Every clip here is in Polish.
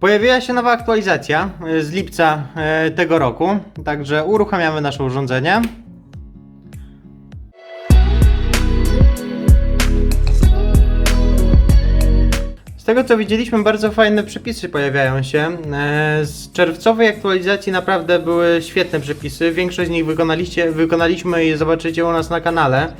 Pojawiła się nowa aktualizacja e, z lipca e, tego roku, także uruchamiamy nasze urządzenie. Z tego co widzieliśmy, bardzo fajne przepisy pojawiają się. E, Z czerwcowej aktualizacji naprawdę były świetne przepisy. Większość z nich wykonaliście, wykonaliśmy i zobaczycie u nas na kanale.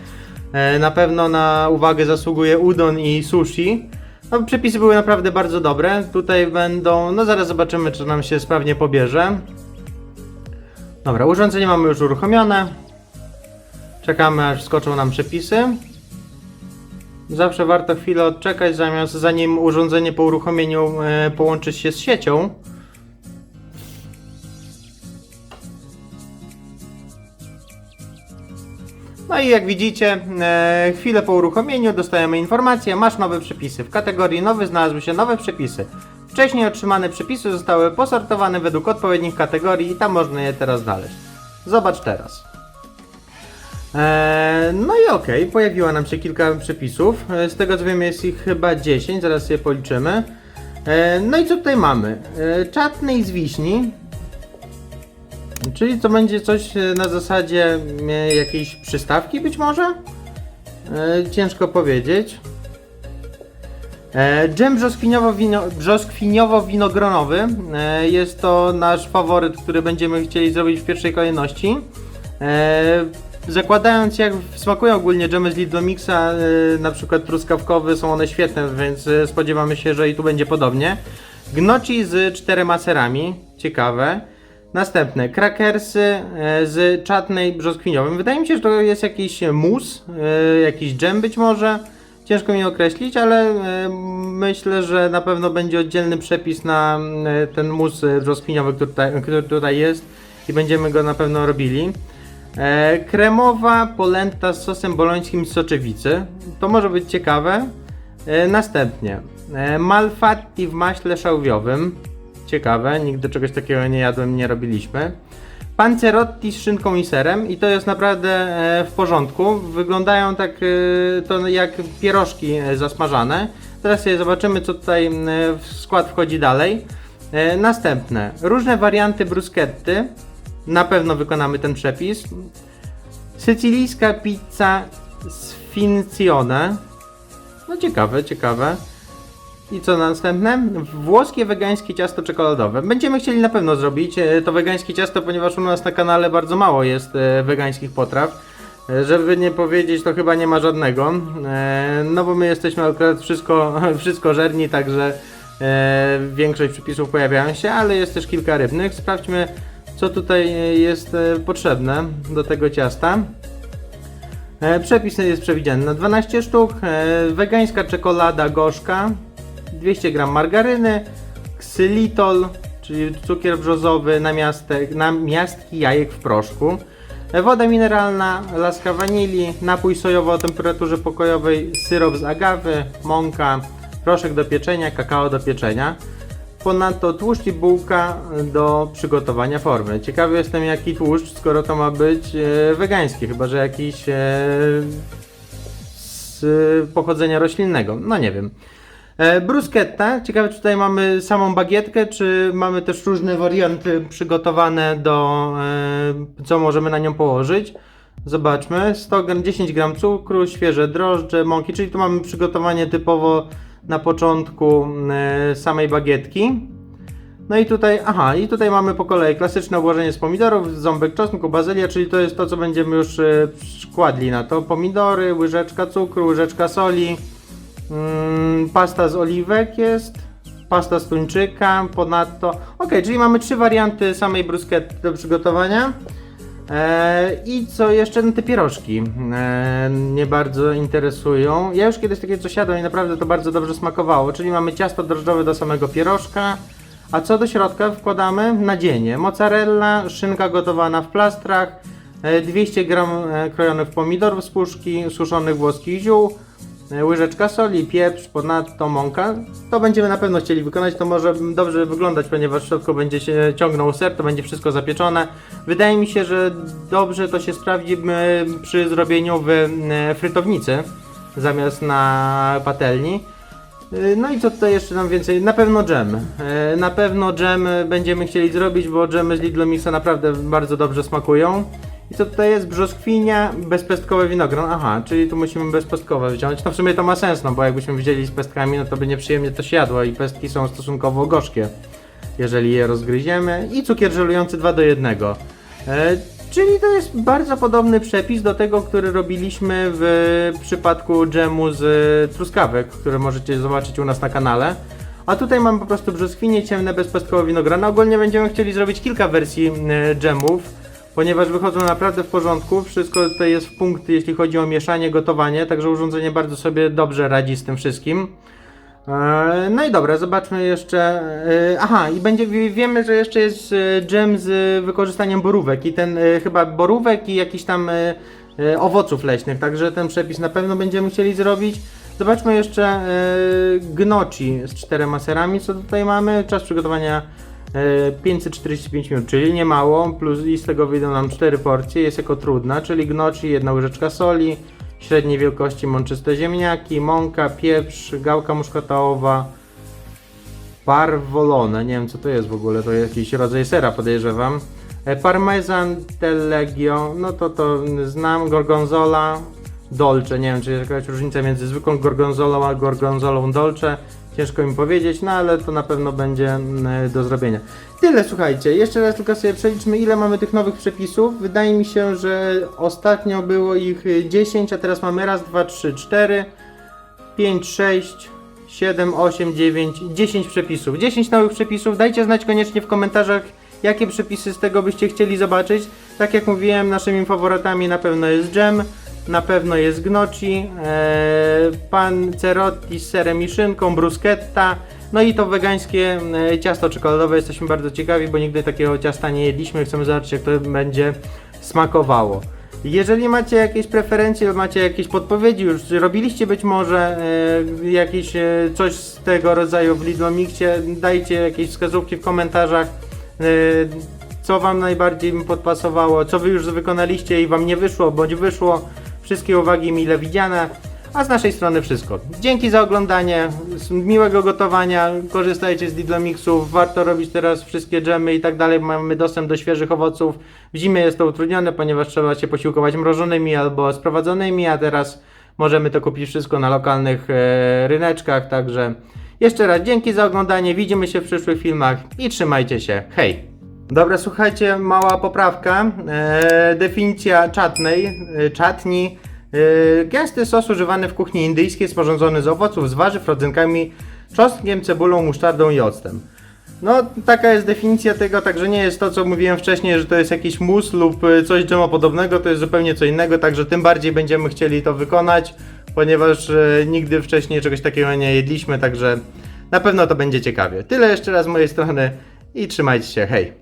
Na pewno na uwagę zasługuje udon i sushi. No, przepisy były naprawdę bardzo dobre. Tutaj będą, no zaraz zobaczymy, czy nam się sprawnie pobierze. Dobra, urządzenie mamy już uruchomione. Czekamy, aż skoczą nam przepisy. Zawsze warto chwilę odczekać, zamiast zanim urządzenie po uruchomieniu e, połączy się z siecią. No i jak widzicie, e, chwilę po uruchomieniu dostajemy informację, masz nowe przepisy. W kategorii nowy znalazły się nowe przepisy. Wcześniej otrzymane przepisy zostały posortowane według odpowiednich kategorii i tam można je teraz znaleźć. Zobacz teraz. Eee, no i okej, pojawiło nam się kilka przepisów. E, Z tego co wiem jest ich chyba 10, zaraz sobie policzymy. E, no i co tutaj mamy? E, czatnej z wiśni. Czyli to będzie coś e, na zasadzie e, jakiejś przystawki być może? E, ciężko powiedzieć. Dżem brzoskwiniowo-wino- brzoskwiniowo-winogronowy. Jest to nasz faworyt, który będziemy chcieli zrobić w pierwszej kolejności. Zakładając jak smakują ogólnie dżemy z Lidlomixa, na przykład truskawkowy, są one świetne, więc spodziewamy się, że i tu będzie podobnie. Gnocchi z czterema serami, ciekawe. Następne, krakersy e, z czatnej brzoskwiniowym. Wydaje mi się, że to jest jakiś mus, e, jakiś dżem być może. Ciężko mi określić, ale e, myślę, że na pewno będzie oddzielny przepis na ten mus brzoskwiniowy, który tutaj, który tutaj jest i będziemy go na pewno robili. Kremowa polenta z sosem bolońskim z soczewicy. To może być ciekawe. Następnie malfatti w maśle szałwiowym. Ciekawe, nigdy czegoś takiego nie jadłem, nie robiliśmy. Panzerotti z szynką i serem i to jest naprawdę e, w porządku. Wyglądają tak e, to jak pierożki e, zasmażane. Teraz sobie zobaczymy co tutaj w skład wchodzi dalej. Następne, różne warianty bruschetty. Na pewno wykonamy ten przepis. Sycylijska pizza sfincione. No ciekawe, ciekawe. I co następne? Włoskie wegańskie ciasto czekoladowe. Będziemy chcieli na pewno zrobić e, to wegańskie ciasto, ponieważ u nas na kanale bardzo mało jest e, wegańskich potraw. E, Żeby nie powiedzieć, to chyba nie ma żadnego. No bo my jesteśmy akurat wszystko, wszystko żerni, także większość przepisów pojawiają się, ale jest też kilka rybnych. Sprawdźmy, co tutaj jest potrzebne do tego ciasta. Przepis jest przewidziany na 12 sztuk. Wegańska czekolada gorzka, 200 g margaryny, ksylitol, czyli cukier brzozowy, namiastek, namiastki jajek w proszku, woda mineralna, laska wanilii, napój sojowy o temperaturze pokojowej, syrop z agawy, mąka, proszek do pieczenia, kakao do pieczenia. Ponadto tłuszcz i bułka do przygotowania formy. Ciekawy jestem jaki tłuszcz, skoro to ma być e, wegański, chyba że jakiś e, z pochodzenia roślinnego. No nie wiem. E, bruschetta. Ciekawe, czy tutaj mamy samą bagietkę, czy mamy też różne warianty przygotowane do, e, co możemy na nią położyć. Zobaczmy. 100 gram, 10 gram cukru, świeże drożdże, mąki, czyli tu mamy przygotowanie typowo na początku e, samej bagietki. No i tutaj, aha, i tutaj mamy po kolei klasyczne obłożenie z pomidorów, ząbek czosnku, bazylia, czyli to jest to, co będziemy już kładli na to. Pomidory, łyżeczka cukru, łyżeczka soli, mm, pasta z oliwek jest, pasta z tuńczyka, ponadto... Ok, czyli mamy trzy warianty samej bruschetty do przygotowania. E, I co jeszcze? No te pierożki e, mnie bardzo interesują. Ja już kiedyś takie coś jadłem i naprawdę to bardzo dobrze smakowało. Czyli mamy ciasto drożdżowe do samego pierożka. A co do środka wkładamy? Nadzienie. Mozzarella, szynka gotowana w plastrach, e, 200 g e, krojonych pomidorów z puszki, suszonych włoskich ziół, e, łyżeczka soli, pieprz, ponadto mąka. To będziemy na pewno chcieli wykonać, to może dobrze wyglądać, ponieważ w środku będzie się ciągnął ser, to będzie wszystko zapieczone. Wydaje mi się, że dobrze to się sprawdzi m, przy zrobieniu w e, frytownicy zamiast na patelni. No i co tutaj jeszcze nam więcej? Na pewno dżem. Na pewno dżem będziemy chcieli zrobić, bo dżemy z Lidl Mixa naprawdę bardzo dobrze smakują. I co tutaj jest? Brzoskwinia, bezpestkowy winogron. Aha, czyli tu musimy bezpestkowe wziąć. No w sumie to ma sens, no bo jakbyśmy wzięli z pestkami, no to by nieprzyjemnie to się jadło i pestki są stosunkowo gorzkie, jeżeli je rozgryziemy. I cukier żelujący 2 do 1. E, czyli to jest bardzo podobny przepis do tego, który robiliśmy w przypadku dżemu z truskawek, który możecie zobaczyć u nas na kanale. A tutaj mamy po prostu brzoskwinie ciemne bezpestkowe winogrona. Ogólnie będziemy chcieli zrobić kilka wersji e, dżemów ponieważ wychodzą naprawdę w porządku. Wszystko tutaj jest w punkt, jeśli chodzi o mieszanie, gotowanie, także urządzenie bardzo sobie dobrze radzi z tym wszystkim. Eee, No i dobra, zobaczmy jeszcze. eee, Aha, i będzie, wie- wiemy, że jeszcze jest e, dżem z wykorzystaniem borówek i ten e, chyba borówek i jakiś tam e, e, owoców leśnych, także ten przepis na pewno będziemy chcieli zrobić. Zobaczmy jeszcze e, gnocchi z czterema serami, co tutaj mamy. Czas przygotowania e, 545 minut, czyli nie mało, plus i z tego wyjdą nam 4 porcje, jest jako trudna, czyli gnocchi, jedna łyżeczka soli, średniej wielkości mączyste ziemniaki, mąka, pieprz, gałka muszkatałowa, parwolone, nie wiem co to jest w ogóle, to jakiś rodzaj sera podejrzewam. E, Parmesan Telegio, no to to znam, gorgonzola, dolce, nie wiem czy jest jakaś różnica między zwykłą gorgonzolą a gorgonzolą dolce. Ciężko mi powiedzieć, no ale to na pewno będzie mm, do zrobienia. Tyle, słuchajcie. Jeszcze raz tylko sobie przeliczmy, ile mamy tych nowych przepisów. Wydaje mi się, że ostatnio było ich y, 10, a teraz mamy raz, dwa, trzy, cztery, 5, 6, 7, 8, 9, 10 przepisów. 10 nowych przepisów. Dajcie znać koniecznie w komentarzach, jakie przepisy z tego byście chcieli zobaczyć. Tak jak mówiłem, naszymi faworytami na pewno jest dżem, na pewno jest gnocchi, e, pan cerotti z serem i szynką, bruschetta, no i to wegańskie e, ciasto czekoladowe. Jesteśmy bardzo ciekawi, bo nigdy takiego ciasta nie jedliśmy. Chcemy zobaczyć, jak to będzie smakowało. Jeżeli macie jakieś preferencje, macie jakieś podpowiedzi, już robiliście być może e, jakieś e, coś z tego rodzaju w Lidl Mixie, dajcie jakieś wskazówki w komentarzach, e, co wam najbardziej podpasowało, co wy już wykonaliście i wam nie wyszło, bądź wyszło. Wszystkie uwagi mile widziane. A z naszej strony wszystko. Dzięki za oglądanie, miłego gotowania, korzystajcie z Lidl Mixów, warto robić teraz wszystkie dżemy i tak dalej, mamy dostęp do świeżych owoców. W zimie jest to utrudnione, ponieważ trzeba się posiłkować mrożonymi albo sprowadzonymi, a teraz możemy to kupić wszystko na lokalnych e, ryneczkach, także jeszcze raz dzięki za oglądanie, widzimy się w przyszłych filmach i trzymajcie się, hej! Dobra, słuchajcie, mała poprawka. E, definicja czatnej, e, czatni. E, gęsty sos używany w kuchni indyjskiej, sporządzony z owoców, z warzyw, rodzynkami, czosnkiem, cebulą, musztardą i octem. No, taka jest definicja tego, także nie jest to, co mówiłem wcześniej, że to jest jakiś mus lub coś dżemopodobnego, to jest zupełnie co innego, także tym bardziej będziemy chcieli to wykonać, ponieważ e, nigdy wcześniej czegoś takiego nie jedliśmy, także na pewno to będzie ciekawie. Tyle jeszcze raz z mojej strony i trzymajcie się, hej!